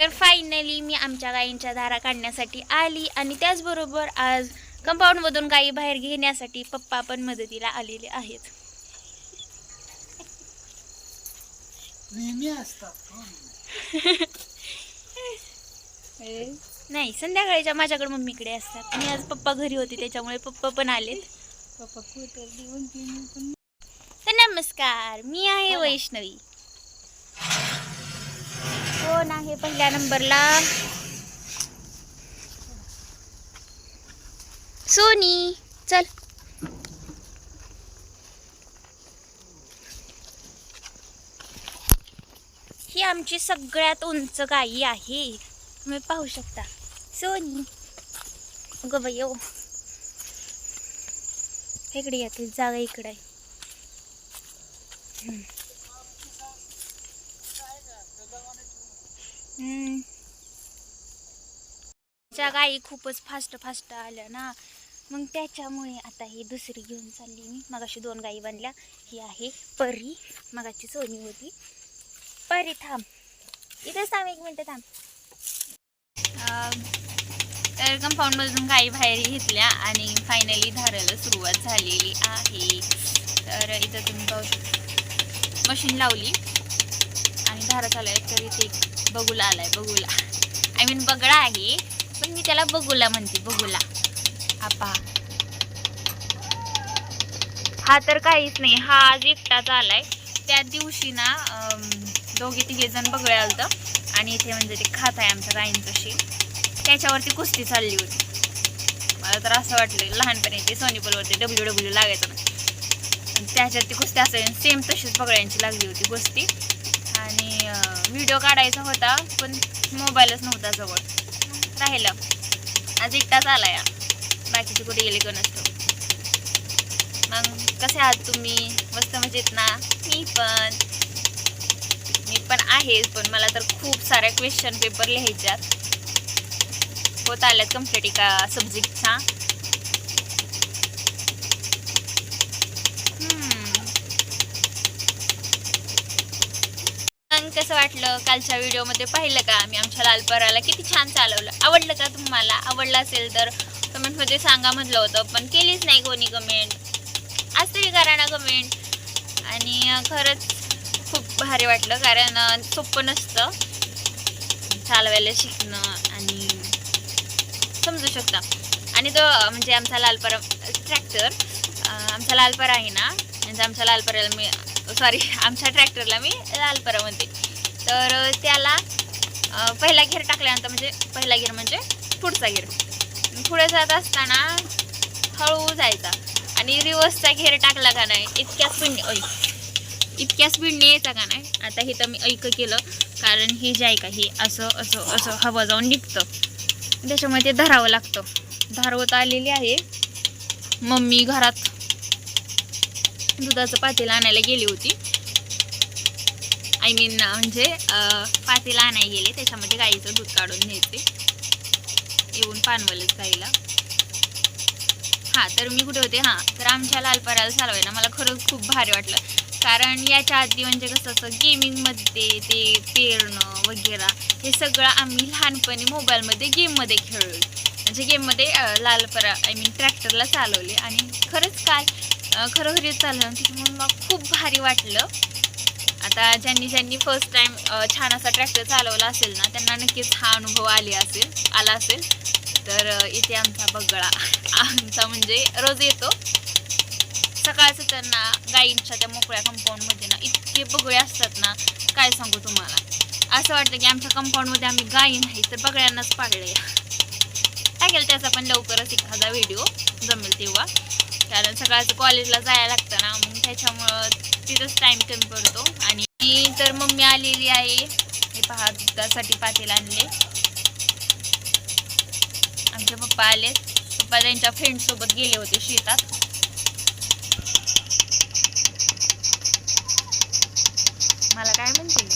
तर फायनली मी आमच्या गायींच्या धारा काढण्यासाठी आली आणि त्याचबरोबर आज कंपाऊंडमधून गायी बाहेर घेण्यासाठी पप्पा पण मदतीला आलेले आहेत. हो. नाही संध्याकाळीच्या माझ्याकडे मम्मीकडे असतात. आणि आज पप्पा घरी होते त्याच्यामुळे पप्पा पण आलेत. पप्पा कुठं? तर नमस्कार मी आहे वैष्णवी. कोण आहे पहिल्या नंबरला? सोनी चल. ही आमची सगळ्यात उंच गाई आहे. तुम्ही पाहू शकता. सोनी. ग बायो इकडे येते जागा इकडे आहे हम्म. त्या गाई खूपच फास्ट फास्ट आल्या ना. मग त्याच्यामुळे आता ही दुसरी घेऊन चालली मी. मगाशी दोन गाई बांधल्या ही आहे परी. मगाची सोनी होती. परी थांब. इथेच थांब एक मिनटं थांब. तर कंपाऊंडमधून गाई बाहेर घेतल्या आणि फायनली धारायला सुरुवात झालेली आहे. तर इथं तुम्ही पाहू शकता. मशीन लावली आणि धारा चालू आहे. तर इथे बगुला आलाय बगुला आय मीन बगळा आहे पण मी त्याला बगुला म्हणते बगुला आपा. हा तर काहीच नाही हा आज एकटाच आलाय. त्या दिवशी ना अं, दोघे तिघे जण बगळे आलतं. आणि इथे म्हणजे ते खात आहे आमच्या गायींचं त्याच्यावरती कुस्ती चालली होती. मला तर असं वाटलं लहानपणी ते सोनीपलवरती डब्ल्यू डब्ल्यू लागायचं ना. आणि त्याच्यात ती कुस्ती असं सेम तशीच बगळ्यांची लागली होती कुस्ती. व्हिडिओ काढायचा होता पण मोबाईलच नव्हता जवळ. राहिलं. आज एकटाच आला या बाकीचे कुठे गेले कोण असतो? मग कसे आहात तुम्ही? मस्त मजेत ना? मी पण. मी पण आहेच पण मला तर खूप साऱ्या क्वेश्चन पेपर लिहायच्यात. होत आल्यात कंप्लीट एका सब्जेक्टचा मग कसं वाटलं कालच्या व्हिडिओमध्ये पाहिलं का? आम्ही आमच्या लालपराला किती छान चालवलं. आवडलं का तुम्हाला? आवडलं असेल तर कमेंटमध्ये सांगा म्हटलं होतं पण केलीच नाही कोणी कमेंट आज तरी करा ना कमेंट आणि खरंच खूप भारी वाटलं कारण सोपं नसतं चालवायला शिकणं आणि समजू शकता. आणि तो म्हणजे आमचा लालपरा ट्रॅक्टर आमचा लालपरा आहे ना म्हणजे आमच्या लालपऱ्याला मी सॉरी आमच्या ट्रॅक्टरला मी लालपरा म्हणते तर त्याला पहिला घेर टाकल्यानंतर म्हणजे पहिला घेर म्हणजे पुढचा घेर पुढे जात असताना हळू जायचा. आणि रिवर्सचा घेर टाकला का नाही इतक्या स्पीडने ऐक इतक्या स्पीडने यायचा का नाही आता हे तर मी ऐक केलं. कारण हे जे आहे का हे असं असं असं हवा जाऊन निघतं. त्याच्यामुळे ते धरावं लागतं. धारवत आलेली आहे. मम्मी घरात दुधाचं पातेलं आणायला गेली होती. आय मीन म्हणजे अं, पातेलं गेले त्याच्यामध्ये गाईचं दूध काढून न्यायचे येऊन पानवलंच गाईला हां तर मी कुठे होते? हां तर आमच्या लालपराला चालवायला. मला खरंच खूप भारी वाटलं. कारण याच्या आधी म्हणजे कसं असं गेमिंगमध्ये ते पेरणं वगैरे हे सगळं आम्ही लहानपणी मोबाईलमध्ये गेममध्ये खेळलो. म्हणजे गेममध्ये लालपरा आय मीन ट्रॅक्टरला चालवले. आणि खरंच काय अं, खरोखरीच चालवलं त्याच्यामुळे मला खूप भारी वाटलं. आता ज्यांनी ज्यांनी फर्स्ट टाइम छान असा ट्रॅक्टर चालवला असेल ना त्यांना नक्कीच हा अनुभव आले असेल आला असेल. तर इथे आमचा बगळा आमचा म्हणजे रोज येतो. सकाळचं त्यांना गाईंच्या त्या मोकळ्या कंपाऊंडमध्ये ना इतके बगळे असतात ना काय सांगू तुम्हाला? असं वाटतं की आमच्या कंपाऊंडमध्ये आम्ही गाई नाही तर बगळ्यांनाच पाळले टाकेल त्याचा पण लवकरच एखादा व्हिडिओ जमेल तेव्हा. कारण सकाळचं कॉलेजला जायला लागतं ना मग त्याच्यामुळं तिथंच टाईम कमी पडतो आणि मी तर मम्मी आलेली आहे. हे पहा दुधासाठी पातेल आणले. आमचे पप्पा आले पप्पा त्यांच्या फ्रेंड सोबत गेले होते शेतात. मला काय म्हणते?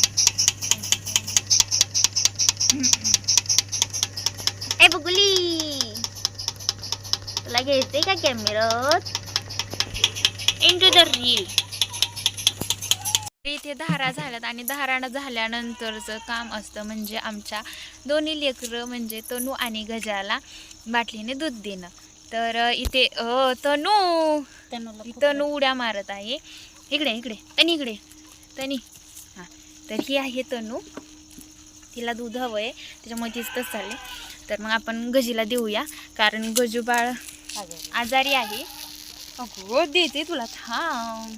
ए बघुली तुला घ्यायचंय का कॅमेरात इंटू द रील इथे धारा झाल्यात आणि धाराणं झाल्यानंतरचं काम असतं म्हणजे आमच्या दोन्ही लेकरं म्हणजे तनू आणि गजाला बाटलीने दूध देणं. तर इथे तनू! तनू उड्या मारत आहे. इकडे इकडे. तनी इकडे. तनी. हां. तर ही आहे तनू. तिला दूध हवं आहे त्याच्यामुळे तीच तसं चालले तर मग आपण गजीला देऊया. कारण गजू बाळ आजारी आहे. अगो देते तुला. थांब.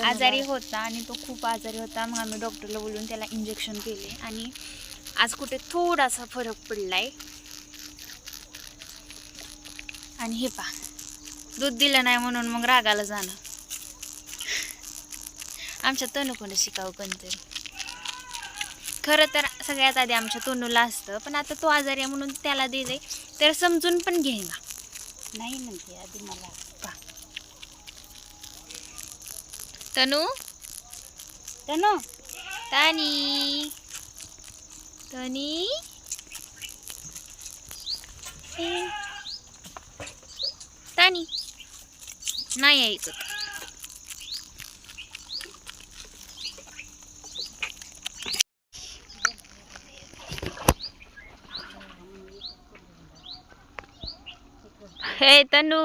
आजारी होता आणि तो खूप आजारी होता. मग आम्ही डॉक्टरला बोलून त्याला इंजेक्शन केले आणि आज कुठे थोडासा फरक पडलाय. आणि हे पा दूध दिलं नाही म्हणून मग रागाला जाणं. आमच्या तनुकडे शिकावं कोणतरी. खरं तर सगळ्यात आधी आमच्या तनुला असतं पण आता तो आजारी आहे म्हणून त्याला दिले तर समजून पण घेईना. नाही म्हणते आधी मला. तनू? तनु? तानी? तनी. तानी? नाही ऐकत हे तनू!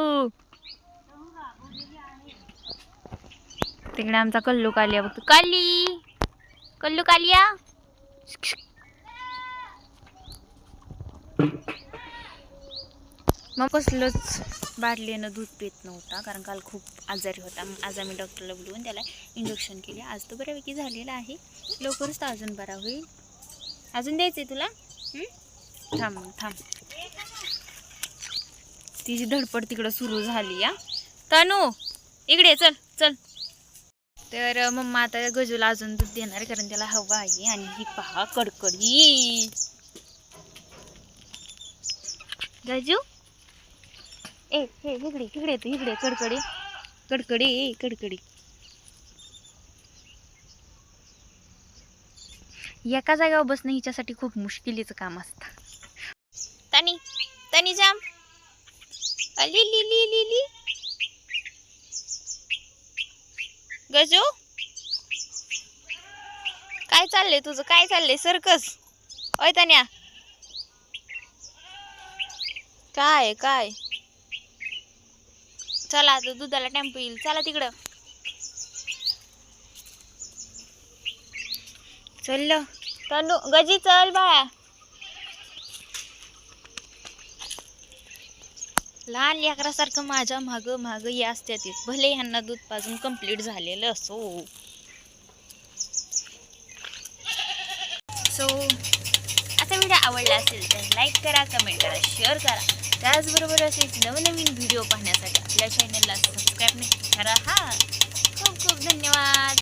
तिकडे आमचा कल्लू कालिया बघतो. काली! कल्लू कालिया! मग कसलंच बाटलीनं दूध पित नव्हता कारण काल खूप आजारी होता. मग आज आम्ही डॉक्टरला बोलवून त्याला इंजेक्शन केले. आज तो बऱ्यापैकी झालेला आहे. लवकरच तो अजून बरा होईल. अजून द्यायचं आहे तुला? थांब मग, थांब. तिची धडपड तिकडं सुरू झाली या तनू इकडे चल चल. तर मम्मा आता गजूला अजून दूध देणार कारण त्याला हवा आहे. आणि ही पहा कडकडी. गजू? ए हे इकडे इकडे तू इकडे कडकडी. कडकडी ए कडकडी. एका जागेवर बसणं हिच्यासाठी खूप मुश्किलीचं काम असतं. तनी तनी जाम. अली ली ली ली ली. गजू? काय चाललंय तुझं? काय चाललंय? सर्कस. ओय तन्या. काय काय? चला आता दुधाला टेम्पो येईल. चला तिकडं. चल तनु गजी चल बाळा. लहान लेकरासारखं माझ्या माग माग या असत्यात भले ह्यांना दूध पाजून कंप्लीट झालेलं असो. सो आता व्हिडिओ आवडला असेल तर लाईक करा कमेंट करा शेअर करा. त्याचबरोबर असेच नवनवीन व्हिडिओ पाहण्यासाठी आपल्या चॅनलला सबस्क्राईब नक्की करा. हा खूप खूप धन्यवाद.